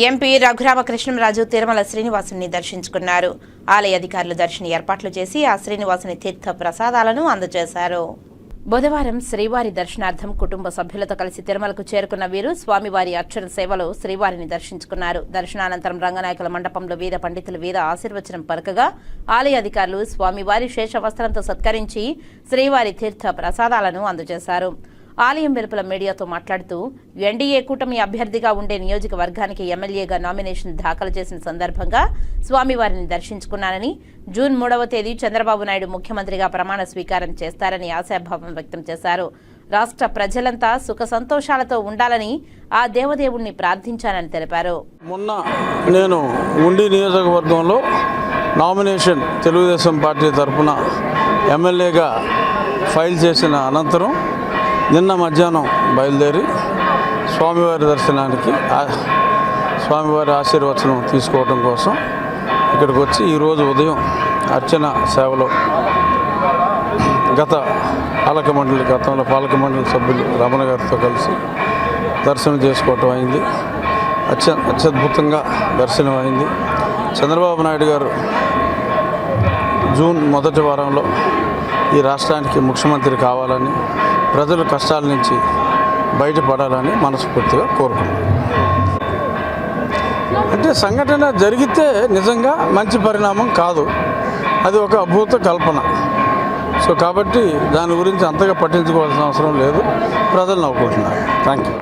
MP Raghurama Krishnam Raju Tirumala శ్రీనివాసుని దర్శించుకున్నారు. ఆలయ అధికారులు దర్శన ఏర్పాట్లు చేసి ఆ శ్రీనివాసుని తీర్థ ప్రసాదాలను అందజేశారు. బుధవారం శ్రీవారి దర్శనార్థం కుటుంబ సభ్యులతో కలిసి తిరుమలకు చేరుకున్న వీరు స్వామివారి అర్చన సేవలో శ్రీవారిని దర్శించుకున్నారు. దర్శనానంతరం రంగనాయకుల మండపంలో వీర పండితులు వీర ఆశీర్వచనం పలకగా ఆలయ అధికారులు స్వామివారి శేషవస్త్రంతో సత్కరించి శ్రీవారి తీర్థ ప్రసాదాలను అందజేశారు. ఆలయం వెలుపల మీడియాతో మాట్లాడుతూ ఎన్డీఏ కూటమి అభ్యర్థిగా ఉండే నియోజకవర్గానికి ఎమ్మెల్యేగా నామినేషన్ దాఖలు చేసిన సందర్భంగా స్వామివారిని దర్శించుకున్నానని జూన్ మూడవ తేదీ చంద్రబాబు నాయుడు ముఖ్యమంత్రిగా ప్రమాణ స్వీకారం చేస్తారని ఆశాభావం వ్యక్తం చేశారు. రాష్ట్ర ప్రజలంతా సుఖ సంతోషాలతో ఉండాలని ఆ దేవదేవుణ్ణి ప్రార్థించానని తెలిపారు. మొన్న నేను ఉండి నియోజకవర్గంలో నామినేషన్ తెలుగుదేశం పార్టీ తరఫున ఎమ్మెల్యేగా ఫైల్ చేసిన అనంతరం నిన్న మధ్యాహ్నం బయలుదేరి స్వామివారి దర్శనానికి ఆ- స్వామివారి ఆశీర్వచనం తీసుకోవడం కోసం ఇక్కడికి వచ్చి ఈరోజు ఉదయం అర్చన సేవలో గత పాలక మండలి గతంలో పాలక మండలి సభ్యులు రమణ గారితో కలిసి దర్శనం చేసుకోవటం అయింది. అత్య అత్యద్భుతంగా దర్శనం అయింది. చంద్రబాబు నాయుడు గారు జూన్ మొదటి వారంలో ఈ రాష్ట్రానికి ముఖ్యమంత్రి కావాలని ప్రజల కష్టాల నుంచి బయటపడాలని మనస్ఫూర్తిగా కోరుకుంటున్నాను అంటే సంఘటన జరిగితే నిజంగా మంచి పరిణామం కాదు. అది ఒక అద్భుత కల్పన. సో కాబట్టి దాని గురించి అంతగా పట్టించుకోవాల్సిన అవసరం లేదు. ప్రజలు నవ్వుకుంటున్నారు. Thank you